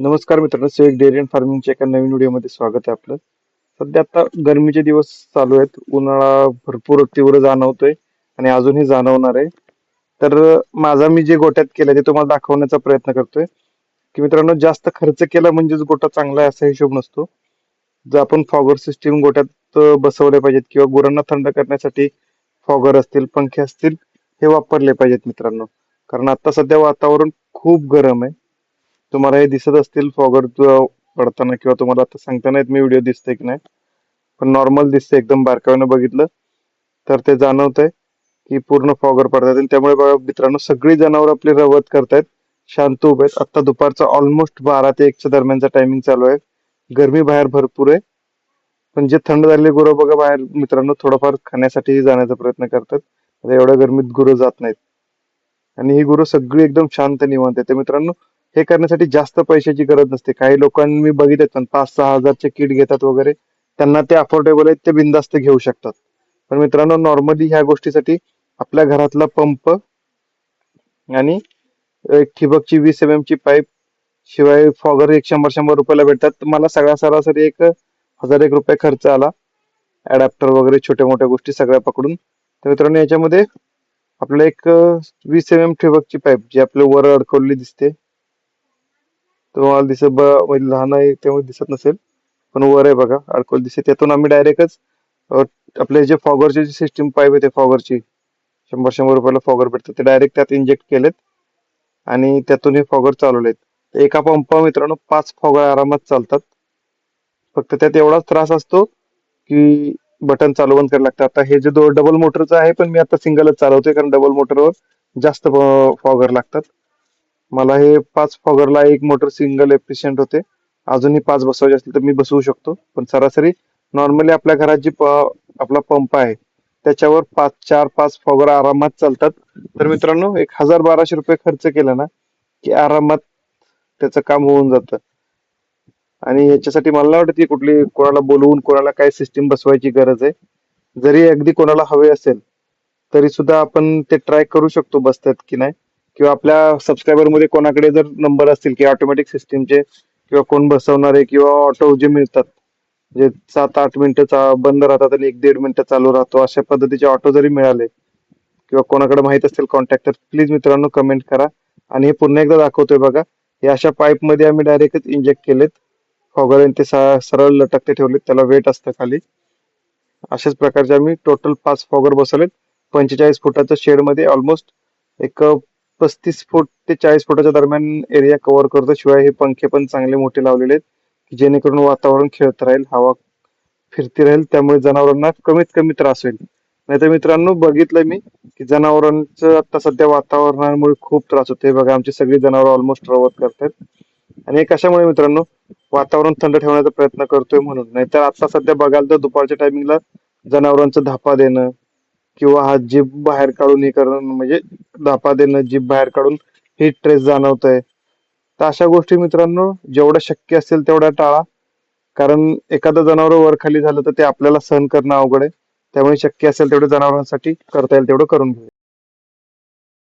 नमस्कार मित्रांनो सेविक dairy and फार्मिंगच्या एका नवीन व्हिडिओमध्ये स्वागत आहे आपलं. सध्या आता गरमीचे दिवस चालू आहेत. उन्हाळा भरपूर तीव्र जाणवतोय आणि अजूनही जाणवणार आहे. तर माझा मी जे गोट्यात केलं ते तुम्हाला दाखवण्याचा प्रयत्न करतोय. की मित्रांनो जास्त खर्च केला म्हणजेच गोटा चांगला आहे असा हिशोब नसतो. जर आपण फॉगर सिस्टीम गोट्यात बसवले पाहिजेत किंवा गुरांना थंड करण्यासाठी फॉगर असतील पंखे असतील हे वापरले पाहिजेत मित्रांनो. कारण आता सध्या वातावरण खूप गरम आहे. तुम्हाला हे दिसत असतील फॉगर पडताना किंवा तुम्हाला आता सांगता नाहीत मी व्हिडिओ दिसतोय की नाही. पण नॉर्मल दिसतंय एकदम बारकाव्यानं बघितलं. तर ते जाणवत आहे की पूर्ण फॉगर पडतात. आणि त्यामुळे बघा मित्रांनो सगळी जनावर आपली रवत करतायत. शांत उभे आहेत. आता दुपारचा ऑलमोस्ट बारा ते एकच्या दरम्यानचा टायमिंग चालू आहे. गरमी बाहेर भरपूर आहे. पण जे थंड झालेले गुरं बघा बाहेर मित्रांनो थोडंफार खाण्यासाठी जाण्याचा प्रयत्न करतात. आता एवढ्या गरमीत गुरं जात नाहीत. आणि ही गुरं सगळी एकदम शांत निवांत आहे मित्रांनो हे करण्यासाठी जास्त पैशाची गरज नसते. काही लोकांनी मी बघितले पण पाच सहा हजारचे किट घेतात वगैरे. त्यांना ते अफोर्डेबल आहेत ते बिंदास्त घेऊ शकतात. पण मित्रांनो नॉर्मली ह्या गोष्टीसाठी आपल्या घरातला पंप आणि एक ठिबकची वीस एम एम ची पाईप शिवाय फॉगर एक शंभर शंभर रुपयाला भेटतात. मला सगळा सरासरी एक हजार एक रुपये खर्च आला. अडॅप्टर वगैरे छोट्या मोठ्या गोष्टी सगळ्या पकडून. तर मित्रांनो याच्यामध्ये आपल्याला एक वीस एम एम ठिबकची पाईप जी आपल्या वर अडकवलेली दिसते. तुम्हाला दिसत म्हणजे लहान आहे त्यामुळे दिसत नसेल. पण वर आहे बघा अडकोल दिसते त्यातून आम्ही डायरेक्टच आपले जे फॉगरची जी सिस्टीम पाईप आहे ते फॉगरची शंभर शंभर रुपयाला फॉगर भेटतात ते डायरेक्ट त्यात इंजेक्ट केलेत आणि त्यातून हे फॉगर चालवलेत एका पंपा मित्रांनो पाच फॉगर आरामात चालतात. फक्त त्यात एवढाच त्रास असतो की बटन चालू बंद करायला लागतं. आता हे जे दो डबल मोटरचं आहे पण मी आता सिंगलच चालवतोय कारण डबल मोटरवर जास्त फॉगर लागतात. मला हे पाच फॉगरला एक मोटर सिंगल एफिशियंट होते. अजूनही पाच बसवायचे असतील तर मी बसवू शकतो. पण सरासरी नॉर्मली आपल्या घरात जी आपला पंप आहे त्याच्यावर पाच चार पाच फॉगर आरामात चालतात. तर मित्रांनो एक हजार बाराशे रुपये खर्च केला ना की आरामात त्याचं काम होऊन जातं. आणि याच्यासाठी मला वाटत की कुठली कोणाला बोलवून कोणाला काय सिस्टीम बसवायची गरज आहे. जरी अगदी कोणाला हवे असेल तरी सुद्धा आपण ते ट्राय करू शकतो बसतात की नाही. किंवा आपल्या सबस्क्रायबरमध्ये कोणाकडे जर नंबर असतील की ऑटोमॅटिक सिस्टीमचे किंवा कोण बसवणारे किंवा ऑटो जे मिळतात जे सात आठ मिनिटं बंद राहतात आणि एक दीड मिनिटं चालू राहतो अशा पद्धतीचे ऑटो जरी मिळाले किंवा कोणाकडे माहीत असेल कॉन्टॅक्ट तर प्लीज मित्रांनो कमेंट करा. आणि हे पुन्हा एकदा दाखवतोय बघा हे अशा पाईपमध्ये आम्ही डायरेक्टच इंजेक्ट केलेत. फॉगर ते सरळ लटकते ठेवलेत त्याला वेट असतं खाली. अशाच प्रकारचे आम्ही टोटल पाच फॉगर बसवलेत. पंचेचाळीस फुटाच्या शेडमध्ये ऑलमोस्ट एक पस्तीस फूट ते चाळीस फुटाच्या दरम्यान एरिया कव्हर करतो. शिवाय हे पंखे पण चांगले मोठे लावलेले आहेत जेणेकरून वातावरण खेळत राहील हवा फिरती राहील त्यामुळे जनावरांना कमीत कमी त्रास होईल. नाहीतर मित्रांनो बघितलंय मी की जनावरांचं आता सध्या वातावरणामुळे खूप त्रास होते बघा आमची सगळी जनावर ऑलमोस्ट रवत करतात आणि कशामुळे मित्रांनो वातावरण थंड ठेवण्याचा प्रयत्न करतोय म्हणून. नाहीतर आता सध्या बघाल तर दुपारच्या टायमिंगला जनावरांचं धापा देणं किंवा हा जीभ बाहेर काढून हे करणं म्हणजे धापा देणं जीभ बाहेर काढून ही ट्रेस जाणवत आहे तर अशा गोष्टी मित्रांनो जेवढं शक्य असेल तेवढ्या टाळा. कारण एखादं जनावर वर खाली झालं तर ते आपल्याला सहन करणं अवघड आहे. त्यामुळे शक्य असेल तेवढं जनावरांसाठी करता येईल तेवढं करून घेऊ